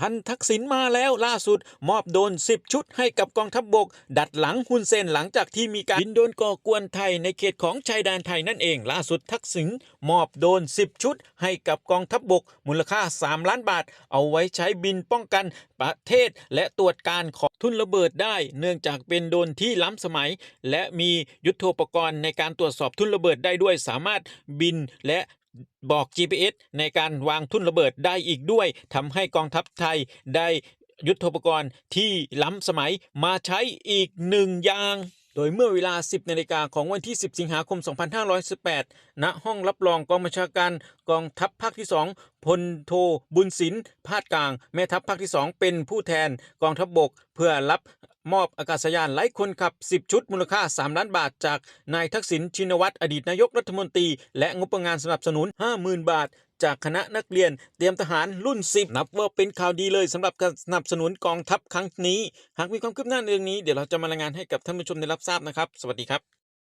ท่านทักษิณมาแล้วล่าสุด มอบโดน 10 ชุดให้กับกองทัพบบก ดัดหลังฮุนเซนหลังจากที่มีการบินโดนก่อกวนไทยในเขตของชายแดนไทยนั่นเอง ล่าสุดทักษิณมอบโดน 10 ชุด ให้กับกองทัพบบก มูลค่า 3 ล้านบาท เอาไว้ใช้บินป้องกันประเทศและตรวจการของทุนระเบิดได้ เนื่องจากเป็นโดนที่ล้ำสมัย และมียุทโธปกรณ์ในการตรวจสอบทุนระเบิดได้ด้วยสามารถบินและ บอก GPS ในการวางทุ่นระเบิดได้อีกด้วยทำให้กองทัพไทยได้ยุทธปกรณ์ที่ล้ำสมัยมาใช้อีกหนึ่งอย่าง โดยเมื่อเวลา 10นาฬิกาของวันที่ 10 สิงหาคม 2518 ณ ห้องรับรองกองบัญชาการกองทัพภาคที่ 2พลโทบุญสินพาดกลาง แม่ทัพภาคที่ 2 เป็นผู้แทนกองทัพบบก เพื่อรับ มอบอากาศยานไร้คนขับ 10 ชุดมูลค่า 3 ล้านบาท จากนายทักษิณชินวัตรอดีตนายกรัฐมนตรี และงบประมาณสนับสนุน 50,000 บาท จากคณะนักเรียนเตรียมทหารรุ่น 10 นับว่าเป็นข่าวดีเลยสำหรับการสนับสนุนกองทัพครั้งนี้ หากมีความคืบหน้าในเรื่องนี้เดี๋ยวเราจะมารายงานให้กับท่านผู้ชมได้รับทราบนะครับ สวัสดีครับ